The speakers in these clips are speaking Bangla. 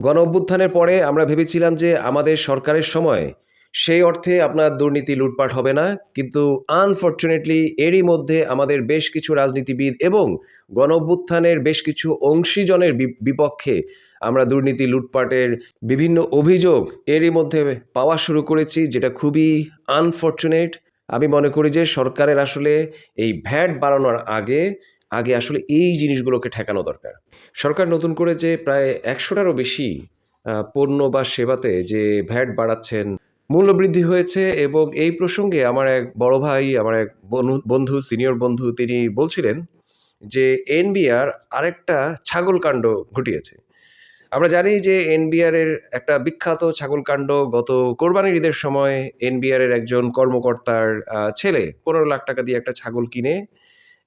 গণ অভ্যুত্থানের পরে আমরা ভেবেছিলাম যে আমাদের সরকারের সময় সেই অর্থে আপনার দুর্নীতি, লুটপাট হবে না। কিন্তু আনফর্চুনেটলি এরই মধ্যে আমাদের বেশ কিছু রাজনীতিবিদ এবং গণ অভ্যুত্থানের বেশ কিছু অংশীজনের বিপক্ষে আমরা দুর্নীতি, লুটপাটের বিভিন্ন অভিযোগ এরই মধ্যে পাওয়া শুরু করেছি, যেটা খুবই আনফর্চুনেট আমি মনে করি যে সরকারের আসলে এই ভ্যাট বাড়ানোর আগে আগে আসলে এই জিনিসগুলোকে ঠেকানো দরকার। সরকার নতুন করে যে প্রায় একশোটারও বেশি পণ্য বা সেবাতে যে ভ্যাট বাড়াচ্ছেন, মূল্যবৃদ্ধি হয়েছে এবং এই প্রসঙ্গে আমার এক বড় ভাই, আমার এক বনু- বন্ধু, সিনিয়র বন্ধু, তিনি বলছিলেন যে, এনবিআর আরেকটা ছাগল কাণ্ড ঘটিয়েছে। আমরা জানি যে এনবিআর এর একটা বিখ্যাত ছাগলকাণ্ড গত কোরবানির ঈদের সময় এনবিআর এর একজন কর্মকর্তার ছেলে পনেরো লাখ টাকা দিয়ে একটা ছাগল কিনে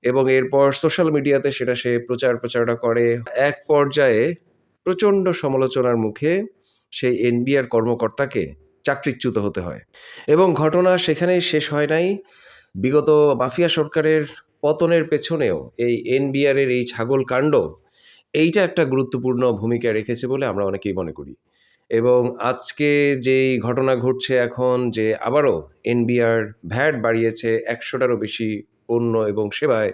এবং এরপর সোশ্যাল মিডিয়াতে সেটা সে প্রচার প্রচারণা করে। এক পর্যায়ে প্রচণ্ড সমালোচনার মুখে সেই এনবিআর কর্মকর্তাকে চাকরিচ্যুত হতে হয়। এবং ঘটনা সেখানেই শেষ হয় নাই। বিগত মাফিয়া সরকারের পতনের পেছনেও এই এনবিআর এর এই ছাগল কাণ্ড এইটা একটা গুরুত্বপূর্ণ ভূমিকা রেখেছে বলে আমরা অনেকেই মনে করি। এবং আজকে যেই ঘটনা ঘটছে এখন যে আবারও এনবিআর ভ্যাট বাড়িয়েছে একশোটারও বেশি পণ্য এবং সেবায়।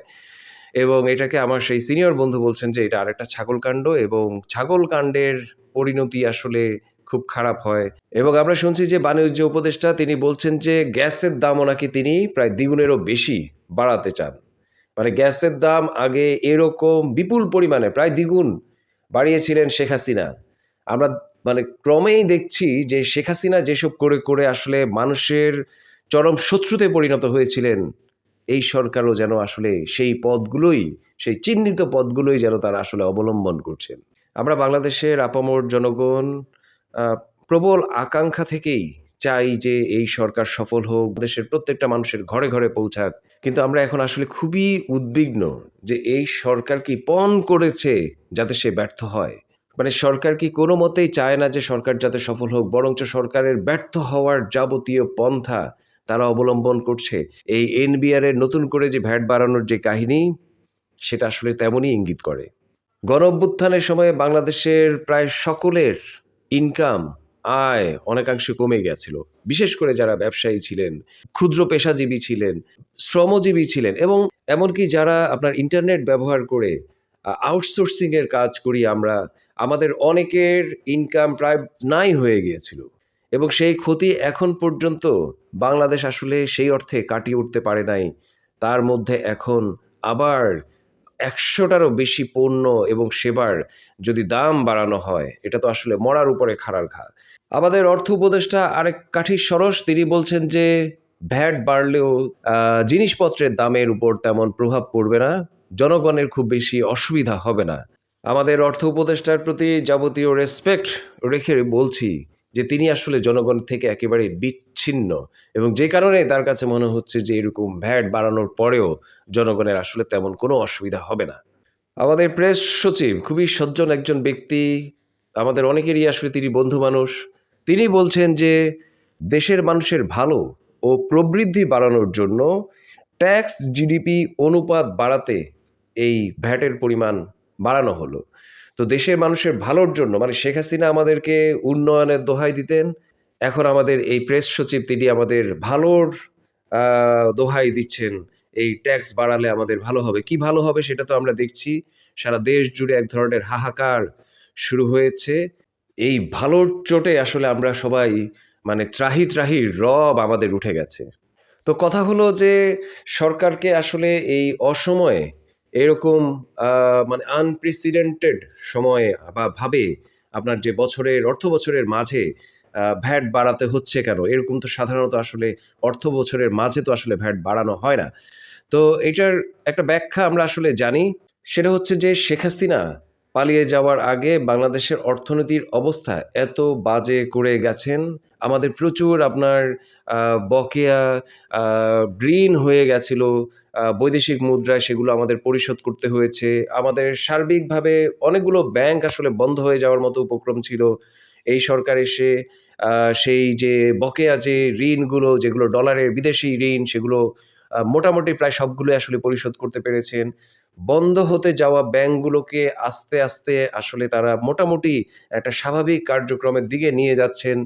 এবং এটাকে আমার সেই সিনিয়র বন্ধু বলছেন যে, এটা আরেকটা ছাগল কাণ্ড এবং ছাগল কাণ্ডের পরিণতি আসলে খুব খারাপ হয়। এবং আমরা শুনছি যে, বাণিজ্য উপদেষ্টা তিনি বলছেন যে, গ্যাসের দামও নাকি তিনি প্রায় দ্বিগুণেরও বেশি বাড়াতে চান। মানে গ্যাসের দাম আগে এরকম বিপুল পরিমাণে, প্রায় দ্বিগুণ বাড়িয়েছিলেন শেখ হাসিনা। আমরা মানে ক্রমেই দেখছি যে, শেখ হাসিনা যেসব করে করে আসলে মানুষের চরম শত্রুতে পরিণত হয়েছিলেন এই সরকারও যেন আসলে সেই পদগুলোই, সেই চিহ্নিত পদগুলোই যেন তারা আসলে অবলম্বন করছেন। আমরা বাংলাদেশের আপামর জনগণ প্রবল আকাঙ্ক্ষা থেকেই চাই যে এই সরকার সফল হোক, দেশের প্রত্যেকটা মানুষের ঘরে ঘরে পৌঁছাক। কিন্তু আমরা এখন আসলে খুবই উদ্বিগ্ন যে এই সরকার কি পণ করেছে যাতে সে ব্যর্থ হয়। মানে সরকার কি কোনো মতেই চায় না যে সরকার যাতে সফল হোক, বরঞ্চ সরকারের ব্যর্থ হওয়ার যাবতীয় পন্থা তারা অবলম্বন করছে। এই এনবিআর এর নতুন করে যে ভ্যাট বাড়ানোর যে কাহিনী, সেটা আসলে তেমনই ইঙ্গিত করে। গণ অভ্যুত্থানের সময় বাংলাদেশের প্রায় সকলের ইনকাম আয় অনেকাংশে কমে গেছিল। বিশেষ করে যারা ব্যবসায়ী ছিলেন, ক্ষুদ্র পেশাজীবী ছিলেন, শ্রমজীবী ছিলেন এবং এমনকি যারা আপনার ইন্টারনেট ব্যবহার করে আউটসোর্সিং এর কাজ করি আমরা, আমাদের অনেকের ইনকাম প্রায় নাই হয়ে গিয়েছিল। এবং সেই ক্ষতি এখন পর্যন্ত বাংলাদেশ আসলে সেই অর্থে কাটিয়ে উঠতে পারে নাই। তার মধ্যে এখন আবার একশোটারও বেশি পণ্য এবং সেবার যদি দাম বাড়ানো হয়, এটা তো আসলে মরার উপরে খাড়ার ঘা। আমাদের অর্থ উপদেষ্টা আরেক কাঠির সরস, তিনি বলছেন যে, ভ্যাট বাড়লেও জিনিসপত্রের দামের উপর তেমন প্রভাব পড়বে না, জনগণের খুব বেশি অসুবিধা হবে না। আমাদের অর্থ উপদেষ্টার প্রতি যাবতীয় রেসপেক্ট রেখে বলছি যে তিনি আসলে জনগণ থেকে একেবারে বিচ্ছিন্ন এবং যে কারণে তার কাছে মনে হচ্ছে যে এরকম ভ্যাট বাড়ানোর পরেও জনগণের আসলে তেমন কোনো অসুবিধা হবে না। আমাদের প্রেস সচিব খুবই সজ্জন একজন ব্যক্তি, আমাদের অনেকেরই আসলে তিনি বন্ধু মানুষ। তিনি বলছেন যে দেশের মানুষের ভালো ও প্রবৃদ্ধি বাড়ানোর জন্য ট্যাক্স, জিডিপি অনুপাত বাড়াতে এই ভ্যাটের পরিমাণ বাড়ানো হলো। তো দেশের মানুষের ভালোর জন্য মানে শেখ হাসিনা আমাদেরকে উন্নয়নের দোহাই দিতেন, এখন আমাদের এই প্রেস সচিব তিনি আমাদের ভালোর দোহাই দিচ্ছেন, এই ট্যাক্স বাড়ালে আমাদের ভালো হবে। কি ভালো হবে সেটা তো আমরা দেখছি, সারা দেশ জুড়ে এক ধরনের হাহাকার শুরু হয়েছে। এই ভালোর চোটে আসলে আমরা সবাই মানে ত্রাহি ত্রাহি রব আমাদের উঠে গেছে। তো কথা হলো যে, সরকারকে আসলে এই অসময়ে এরকম মানে আনপ্রেসিডেন্টেড সময়ে বা ভাবে আপনার যে বছরের, অর্থ বছরের মাঝে ভ্যাট বাড়াতে হচ্ছে কেন? এরকম তো সাধারণত আসলে অর্থ বছরের মাঝে তো আসলে ভ্যাট বাড়ানো হয় না। তো এটার একটা ব্যাখ্যা আমরা আসলে জানি। সেটা হচ্ছে যে শেখ হাসিনা পালিয়ে যাওয়ার আগে বাংলাদেশের অর্থনীতির অবস্থা এত বাজে করে গেছেন। আমাদের প্রচুর আপনার বকেয়া গ্রিন হয়ে গেছিল বৈদেশিক মুদ্রায় সেগুলো আমাদের পরিশোধ করতে হয়েছে। আমাদের সার্বিকভাবে অনেকগুলো ব্যাংক আসলে বন্ধ হয়ে যাওয়ার মতো উপক্রম ছিল। এই সরকার এসে সেই যে বকেয়া যে ঋণগুলো, যেগুলো ডলারের বিদেশি ঋণ, সেগুলো মোটামুটি প্রায় সবগুলো আসলে পরিশোধ করতে পেরেছেন। বন্ধ হতে যাওয়া ব্যাংকগুলোকে আস্তে আস্তে আসলে তারা মোটামুটি একটা স্বাভাবিক কার্যক্রমের দিকে নিয়ে যাচ্ছেন।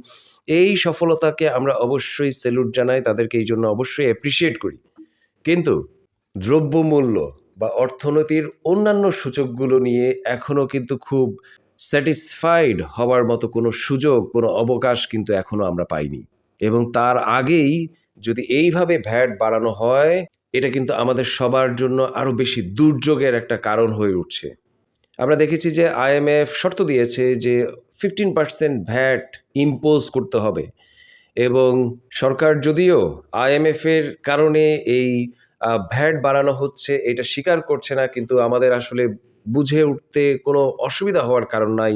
এই সফলতাকে আমরা অবশ্যই সেলুট জানাই, তাদেরকে এই জন্য অবশ্যই অ্যাপ্রিসিয়েট করি। কিন্তু দ্রব্যমূল্য বা অর্থনীতির অন্যান্য সূচকগুলো নিয়ে এখনও কিন্তু খুব স্যাটিসফাইড হওয়ার মতো কোনো সুযোগ, কোনো অবকাশ কিন্তু এখনও আমরা পাইনি। এবং তার আগেই যদি এইভাবে ভ্যাট বাড়ানো হয়, এটা কিন্তু আমাদের সবার জন্য আরও বেশি দুর্যোগের একটা কারণ হয়ে উঠছে। আমরা দেখেছি যে আইএমএফ শর্ত দিয়েছে যে ফিফটিন পার্সেন্ট ভ্যাট ইম্পোজ করতে হবে। এবং সরকার যদিও আইএমএফের কারণে এই ভ্যাট বাড়ানো হচ্ছে, এটা স্বীকার করছে না, কিন্তু আমাদের আসলে বুঝে উঠতে কোনো অসুবিধা হওয়ার কারণ নাই।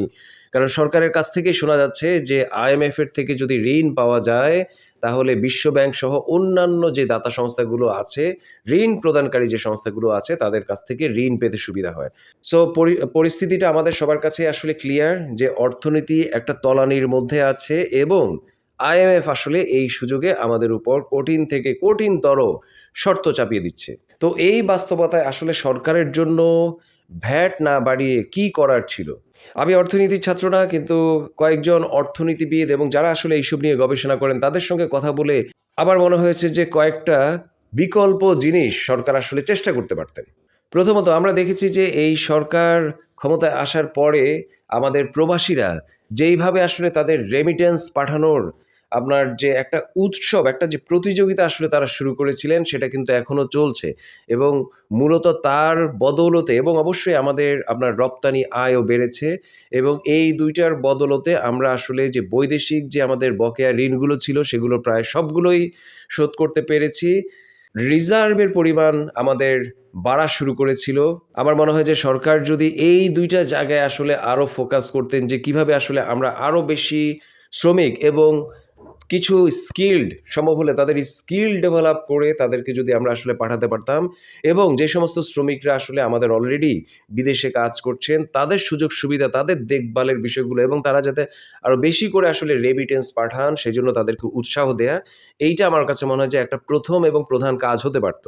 কারণ সরকারের কাছ থেকেই শোনা যাচ্ছে যে আইএমএফ এর থেকে যদি ঋণ পাওয়া যায় তাহলে বিশ্বব্যাংক সহ অন্যান্য যে দাতা সংস্থাগুলো আছে, ঋণ প্রদানকারী যে সংস্থাগুলো আছে, তাদের কাছ থেকে ঋণ পেতে সুবিধা হয়। সো পরিস্থিতিটা আমাদের সবার কাছে আসলে ক্লিয়ার যে অর্থনীতি একটা তলানির মধ্যে আছে এবং আইএমএফ আসলে এই সুযোগে আমাদের উপর কঠিন থেকে কঠিনতর শর্ত চাপিয়ে দিচ্ছে। তো এই বাস্তবতায় আসলে সরকারের জন্য ভ্যাট না বাড়িয়ে কি করার ছিল? আমি অর্থনীতির ছাত্র না, কিন্তু কয়েকজন অর্থনীতিবিদ এবং যারা আসলে এইসব নিয়ে গবেষণা করেন, তাদের সঙ্গে কথা বলে আমার মনে হয়েছে যে কয়েকটা বিকল্প জিনিস সরকার আসলে চেষ্টা করতে পারতেন। প্রথমত আমরা দেখেছি যে এই সরকার ক্ষমতায় আসার পরে আমাদের প্রবাসীরা যেইভাবে আসলে তাদের রেমিটেন্স পাঠানোর আপনার যে একটা উৎসব, একটা যে প্রতিযোগিতা আসলে তারা শুরু করেছিলেন, সেটা কিন্তু এখনও চলছে। এবং মূলত তার বদৌলতে এবং অবশ্যই আমাদের, আপনার রপ্তানি আয়ও বেড়েছে এবং এই দুইটার বদলতে আমরা আসলে যে বৈদেশিক যে আমাদের বকেয়া ঋণগুলো ছিল, সেগুলো প্রায় সবগুলোই শোধ করতে পেরেছি। রিজার্ভের পরিমাণ আমাদের বাড়া শুরু করেছিল। আমার মনে হয় যে সরকার যদি এই দুইটা জায়গায় আসলে আরও ফোকাস করতেন যে কীভাবে আসলে আমরা আরও বেশি শ্রমিক এবং কিছু স্কিল্ড সম্ভব হলে তাদের স্কিল ডেভেলপ করে তাদেরকে যদি আমরা আসলে পাঠাতে পারতাম এবং যে সমস্ত শ্রমিকরা আসলে আমাদের অলরেডি বিদেশে কাজ করছেন, তাদের সুযোগ সুবিধা, তাদের দেখভালের বিষয়গুলো এবং তারা যাতে আরও বেশি করে আসলে রেমিটেন্স পাঠান সেই জন্য তাদেরকে উৎসাহ দেয়া, এইটা আমার কাছে মনে হয় যে একটা প্রথম এবং প্রধান কাজ হতে পারত।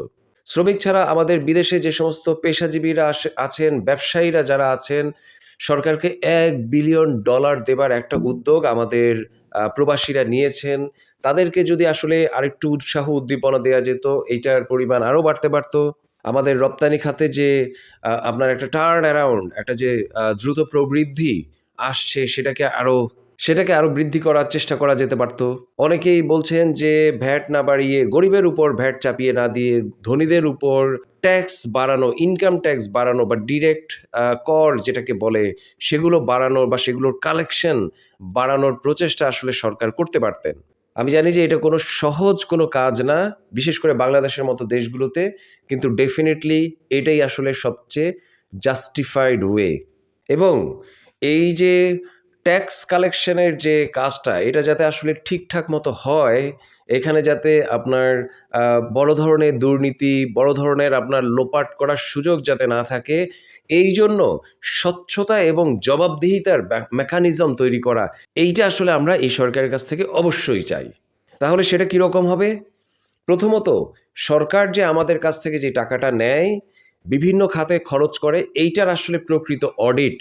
শ্রমিক ছাড়া আমাদের বিদেশে যে সমস্ত পেশাজীবীরা আছেন, ব্যবসায়ীরা যারা আছেন, সরকারকে এক বিলিয়ন ডলার দেবার একটা উদ্যোগ আমাদের প্রবাসীরা নিয়েছেন, তাদেরকে যদি আসলে আরেকটু উৎসাহ, উদ্দীপনা দেওয়া যেত, এইটার পরিমাণ আরও বাড়তে পারত। আমাদের রপ্তানি খাতে যে আপনার একটা টার্ন অ্যারাউন্ড একটা যে দ্রুত প্রবৃদ্ধি আসছে, সেটাকে আরও সেটাকে আরও বৃদ্ধি করার চেষ্টা করা যেতে পারত। অনেকেই বলছেন যে ভ্যাট না বাড়িয়ে গরিবের উপর ভ্যাট চাপিয়ে না দিয়ে ধনীদের উপর ট্যাক্স বাড়ানো, ইনকাম ট্যাক্স বাড়ানো বা ডিরেক্ট কর যেটাকে বলে, সেগুলো বাড়ানোর বা সেগুলোর কালেকশন বাড়ানোর প্রচেষ্টা আসলে সরকার করতে পারতেন। আমি জানি যে এটা কোনো সহজ কোনো কাজ না, বিশেষ করে বাংলাদেশের মতো দেশগুলোতে, কিন্তু ডেফিনেটলি এটাই আসলে সবচেয়ে জাস্টিফাইড ওয়ে। এবং এই যে ট্যাক্স কালেকশনের যে কাজটা, এটা যাতে আসলে ঠিকঠাক মতো হয়, এখানে যাতে আপনার বড় ধরনের দুর্নীতি, বড় ধরনের আপনার লোপাট করার সুযোগ যাতে না থাকে, এই জন্য স্বচ্ছতা এবং জবাবদিহিতার মেকানিজম তৈরি করা, এইটা আসলে আমরা এই সরকারের কাছ থেকে অবশ্যই চাই। তাহলে সেটা কীরকম হবে? প্রথমত, সরকার যে আমাদের কাছ থেকে যে টাকাটা নেয়, বিভিন্ন খাতে খরচ করে, এইটার আসলে প্রকৃত অডিট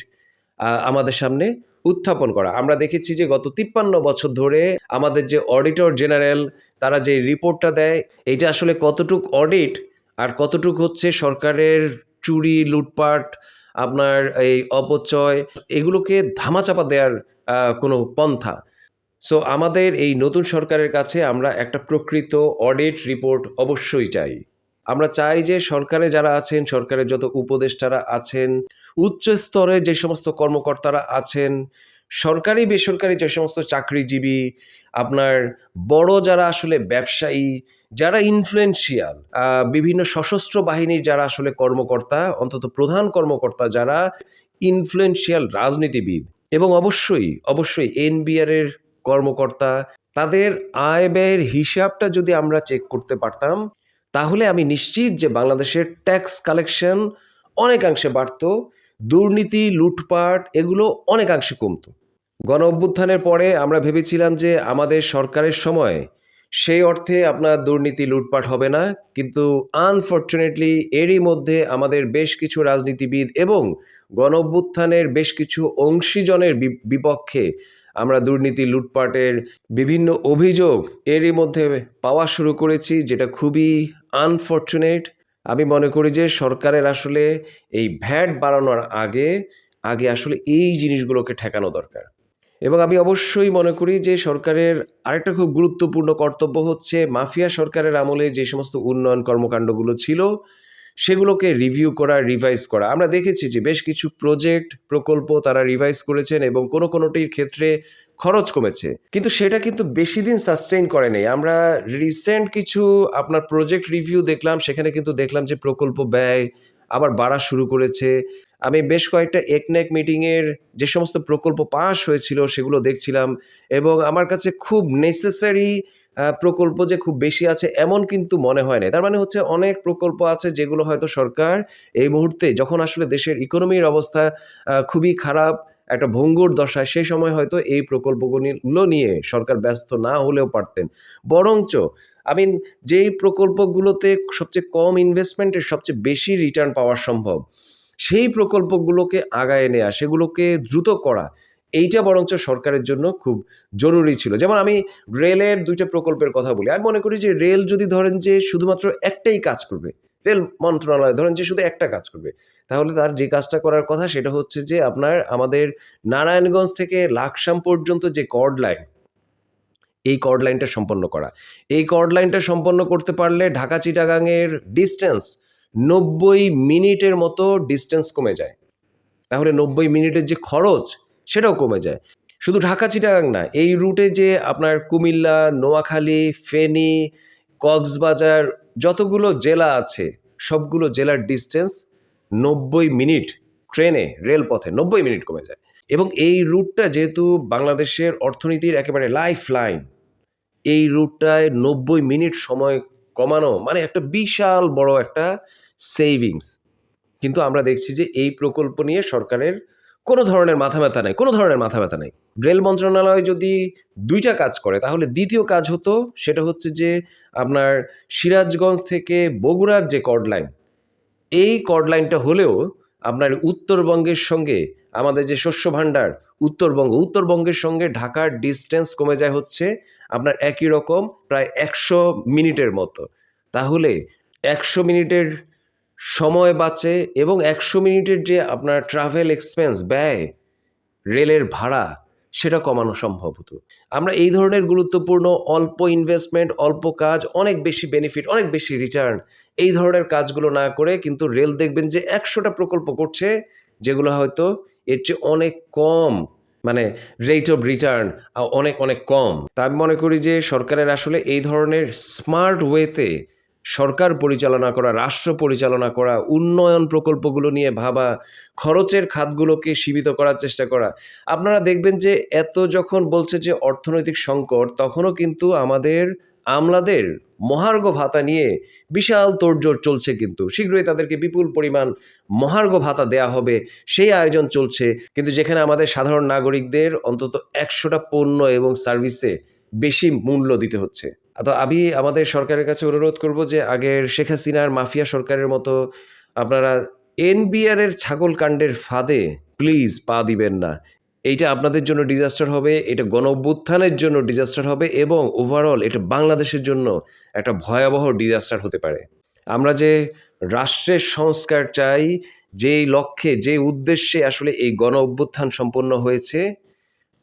আমাদের সামনে উত্থাপন করা। আমরা দেখেছি যে গত তিপ্পান্ন বছর ধরে আমাদের যে অডিটর জেনারেল, তারা যে রিপোর্টটা দেয়, এটা আসলে কতটুক অডিট আর কতটুক হচ্ছে সরকারের চুরি, লুটপাট, আপনার এই অপচয়, এগুলোকে ধামাচাপা দেওয়ার কোনো পন্থা। সো আমাদের এই নতুন সরকারের কাছে আমরা একটা প্রকৃত অডিট রিপোর্ট অবশ্যই চাই। আমরা চাই যে সরকারে যারা আছেন, সরকারের যত উপদেষ্টারা আছেন, উচ্চ স্তরে যে সমস্ত কর্মকর্তারা আছেন, সরকারি, বেসরকারি যে সমস্ত চাকরিজীবী, আপনার বড় যারা আসলে ব্যবসায়ী, যারা ইনফ্লুয়েন্সিয়াল বিভিন্ন সশস্ত্র বাহিনীর যারা আসলে কর্মকর্তা, অন্তত প্রধান কর্মকর্তা যারা ইনফ্লুয়েন্সিয়াল রাজনীতিবিদ এবং অবশ্যই অবশ্যই এনবিআর এর কর্মকর্তা, তাদের আয় ব্যয়ের হিসাবটা যদি আমরা চেক করতে পারতাম তাহলে আমি নিশ্চিত যে বাংলাদেশের ট্যাক্স কালেকশন অনেকাংশে বাড়ত, দুর্নীতি, লুটপাট এগুলো অনেকাংশে কমতো। গণ অভ্যুত্থানের পরে আমরা ভেবেছিলাম যে আমাদের সরকারের সময় সেই অর্থে আপনার দুর্নীতি, লুটপাট হবে না, কিন্তু আনফর্চুনেটলি এরই মধ্যে আমাদের বেশ কিছু রাজনীতিবিদ এবং গণ অভ্যুত্থানের বেশ কিছু অংশীজনের বিপক্ষে আমরা দুর্নীতি, লুটপাটের বিভিন্ন অভিযোগ এরই মধ্যে পাওয়া শুরু করেছি, যেটা খুবই আনফর্চুনেট আমি মনে করি যে সরকারের আসলে এই ভ্যাট বাড়ানোর আগে আগে আসলে এই জিনিসগুলোকে ঠেকানো দরকার। এবং আমি অবশ্যই মনে করি যে সরকারের আরেকটা খুব গুরুত্বপূর্ণ কর্তব্য হচ্ছে মাফিয়া সরকারের আমলে যে সমস্ত উন্নয়ন কর্মকাণ্ডগুলো ছিল, সেগুলোকে রিভিউ করা রিভাইজ করা। আমরা দেখেছি যে বেশ কিছু প্রজেক্ট প্রকল্প তারা রিভাইজ করেছেন এবং কোনো কোনোটির ক্ষেত্রে খরচ কমেছে। কিন্তু সেটা কিন্তু বেশি দিন সাস্টেইন করে নেই। আমরা রিসেন্ট কিছু আপনার প্রজেক্ট রিভিউ দেখলাম, সেখানে কিন্তু দেখলাম যে প্রকল্প ব্যয় আবার বাড়া শুরু করেছে। আমি বেশ কয়েকটা একনেক মিটিংয়ের যে সমস্ত প্রকল্প পাস হয়েছিল, সেগুলো দেখছিলাম এবং আমার কাছে খুব নেসেসারি প্রকল্প যে খুব বেশি আছে এমন কিন্তু মনে হয় না তার মানে হচ্ছে অনেক প্রকল্প আছে যেগুলো হয়তো সরকার এই মুহূর্তে যখন আসলে দেশের ইকোনমির অবস্থা খুবই খারাপ একটা ভঙ্গুর দশায় সেই সময় হয়তো এই প্রকল্পগুলো নিয়ে সরকার ব্যস্ত না হলেও পারতেন। বরঞ্চ আই যেই প্রকল্পগুলোতে সবচেয়ে কম ইনভেস্টমেন্টের সবচেয়ে বেশি রিটার্ন পাওয়া সম্ভব, সেই প্রকল্পগুলোকে আগায় নেওয়া সেগুলোকে দ্রুত করা, এইটা বরঞ্চ সরকারের জন্য খুব জরুরি ছিল। যেমন আমি রেলের দুইটা প্রকল্পের কথা বলি। আমি মনে করি যে রেল যদি ধরেন যে শুধুমাত্র একটাই কাজ করবে রেল মন্ত্রণালয়, ধরেন যে শুধু একটা কাজ করবে, তাহলে তার যে কাজটা করার কথা সেটা হচ্ছে যে আপনার আমাদের নারায়ণগঞ্জ থেকে লাকসাম পর্যন্ত যে কর্ড লাইন, এই কর্ড লাইনটা সম্পন্ন করা। এই কর্ড লাইনটা সম্পন্ন করতে পারলে ঢাকা চিটাগাংয়ের ডিস্টেন্স নব্বই মিনিটের মতো ডিস্টেন্স কমে যায়। তাহলে নব্বই মিনিটের যে খরচ, সেটাও কমে যায়। শুধু ঢাকা চিটাগাং না, এই রুটে যে আপনার কুমিল্লা, নোয়াখালী, ফেনী কক্সবাজার যতগুলো জেলা আছে, সবগুলো জেলার ডিস্টেন্স নব্বই মিনিট ট্রেনে, রেলপথে নব্বই মিনিট কমে যায়। এবং এই রুটটা যেহেতু বাংলাদেশের অর্থনীতির একেবারে লাইফ লাইন এই রুটটায় নব্বই মিনিট সময় কমানো মানে একটা বিশাল বড় একটা সেভিংস কিন্তু আমরা দেখছি যে এই প্রকল্প নিয়ে সরকারের কোনো ধরনের মাথা ব্যথা নেই, কোনো ধরনের মাথা ব্যথা নেই। রেল মন্ত্রণালয় যদি দুইটা কাজ করে, তাহলে দ্বিতীয় কাজ হতো, সেটা হচ্ছে যে আপনার সিরাজগঞ্জ থেকে বগুড়ার যে কর্ড লাইন এই কর্ড লাইনটা হলেও আপনার উত্তরবঙ্গের সঙ্গে আমাদের যে শস্য ভাণ্ডার, উত্তরবঙ্গ, উত্তরবঙ্গের সঙ্গে ঢাকার ডিস্টেন্স কমে যায় হচ্ছে আপনার একই রকম, প্রায় একশো মিনিটের মতো। তাহলে একশো মিনিটের সময় বাঁচে এবং একশো মিনিটের যে আপনার ট্রাভেল এক্সপেন্স ব্যয়, রেলের ভাড়া, সেটা কমানো সম্ভব হতো। আমরা এই ধরনের গুরুত্বপূর্ণ অল্প ইনভেস্টমেন্ট অল্প কাজ, অনেক বেশি বেনিফিট অনেক বেশি রিটার্ন এই ধরনের কাজগুলো না করে কিন্তু রেল দেখবেন যে একশোটা প্রকল্প করছে, যেগুলো হয়তো এর চেয়ে অনেক কম মানে রেট অফ রিটার্ন অনেক অনেক কম। তা আমি মনে করি যে সরকারের আসলে এই ধরনের স্মার্ট ওয়েতে সরকার পরিচালনা করা, রাষ্ট্র পরিচালনা করা, উন্নয়ন প্রকল্পগুলো নিয়ে ভাবা, খরচের খাতগুলোকে সীমিত করার চেষ্টা করা। আপনারা দেখবেন যে এত যখন বলছে যে অর্থনৈতিক সংকট, তখনও কিন্তু আমাদের আমলাদের মহার্ঘ ভাতা নিয়ে বিশাল তোড়জোড় চলছে কিন্তু। শীঘ্রই তাদেরকে বিপুল পরিমাণ মহার্ঘ ভাতা দেয়া হবে, সেই আয়োজন চলছে। কিন্তু যেখানে আমাদের সাধারণ নাগরিকদের অন্তত একশোটা পণ্য এবং সার্ভিসে বেশি মূল্য দিতে হচ্ছে। তো আমি আমাদের সরকারের কাছে অনুরোধ করব যে আগের শেখ হাসিনার মাফিয়া সরকারের মতো আপনারা এনবিআর এর ছাগল কাণ্ডের ফাঁদে প্লিজ পা দিবেন না। এইটা আপনাদের জন্য ডিজাস্টার হবে, এটা গণ জন্য ডিজাস্টার হবে এবং ওভারঅল এটা বাংলাদেশের জন্য একটা ভয়াবহ ডিজাস্টার হতে পারে। আমরা যে রাষ্ট্রের সংস্কার চাই, যেই লক্ষ্যে যে উদ্দেশ্যে আসলে এই গণ অভ্যুত্থান সম্পন্ন হয়েছে,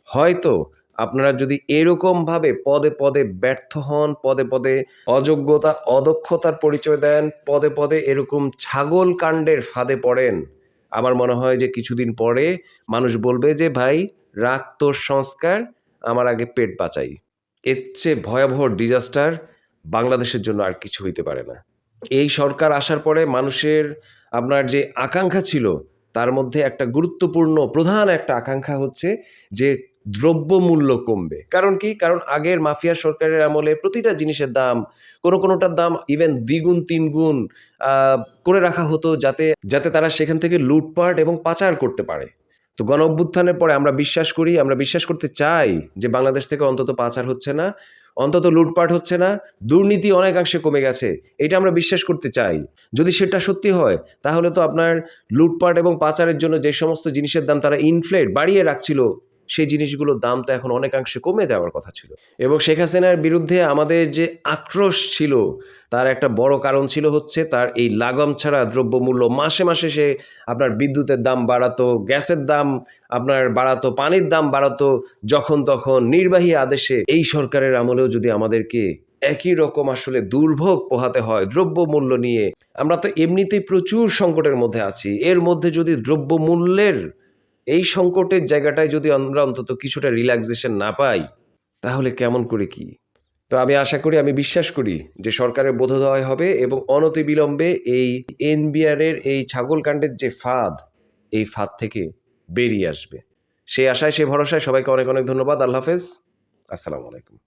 হয়তো আপনারা যদি এরকমভাবে পদে পদে ব্যর্থ হন, পদে পদে অযোগ্যতা, অদক্ষতার পরিচয় দেন, পদে পদে এরকম ছাগল কাণ্ডের ফাঁদে পড়েন, আমার মনে হয় যে কিছুদিন পরে মানুষ বলবে যে, ভাই রাগ তোর সংস্কার, আমার আগে পেট বাঁচাই। এর চেয়ে ভয়াবহ ডিজাস্টার বাংলাদেশের জন্য আর কিছু হইতে পারে না। এই সরকার আসার পরে মানুষের আপনার যে আকাঙ্ক্ষা ছিল, তার মধ্যে একটা গুরুত্বপূর্ণ, প্রধান একটা আকাঙ্ক্ষা হচ্ছে যে দ্রব্যমূল্য কমবে। কারণ কি? কারণ আগের মাফিয়া সরকারের আমলে প্রতিটা জিনিসের দাম কোনো কোনোটার দাম ইভেন দ্বিগুণ, তিনগুণ করে রাখা হতো যাতে যাতে তারা সেখান থেকে লুটপাট এবং পাচার করতে পারে। তো গণ অভ্যুত্থানের পরে আমরা বিশ্বাস করি, আমরা বিশ্বাস করতে চাই যে বাংলাদেশ থেকে অন্তত পাচার হচ্ছে না, অন্তত লুটপাট হচ্ছে না, দুর্নীতি অনেকাংশে কমে গেছে, এটা আমরা বিশ্বাস করতে চাই। যদি সেটা সত্যি হয়, তাহলে তো আপনার লুটপাট এবং পাচারের জন্য যে সমস্ত জিনিসের দাম তারা ইনফ্লেট বাড়িয়ে রাখছিল সেই জিনিসগুলোর দাম তো এখন অনেকাংশে কমে যাওয়ার কথা ছিল। এবং শেখ হাসিনার বিরুদ্ধে আমাদের যে আক্রোশ ছিল, তার একটা বড় কারণ ছিল হচ্ছে তার এই লাগম ছাড়া দ্রব্যমূল্য। মাসে মাসে সে আপনার বিদ্যুতের দাম বাড়াতো, গ্যাসের দাম আপনার বাড়াতো, পানির দাম বাড়াতো, যখন তখন নির্বাহী আদেশে এই সরকারের আমলেও যদি আমাদেরকে একই রকম আসলে দুর্ভোগ পোহাতে হয় দ্রব্যমূল্য নিয়ে, আমরা তো এমনিতেই প্রচুর সংকটের মধ্যে আছি। এর মধ্যে যদি দ্রব্যমূল্যের এই সংকটের জায়গাটায় যদি আমরা অন্তত কিছুটা রিল্যাক্সেশন না পাই, তাহলে কেমন করে কি? তো আমি আশা করি, আমি বিশ্বাস করি যে সরকারের বোধোদয় হবে এবং অনতিবিলম্বে এই এনবিআরের এই ছাগলকাণ্ডের যে ফাঁদ, এই ফাঁদ থেকে বেরিয়ে আসবে। সেই আশায়, সেই ভরসায় সবাইকে অনেক অনেক ধন্যবাদ। আল্লাহ হাফেজ। আসসালামু আলাইকুম।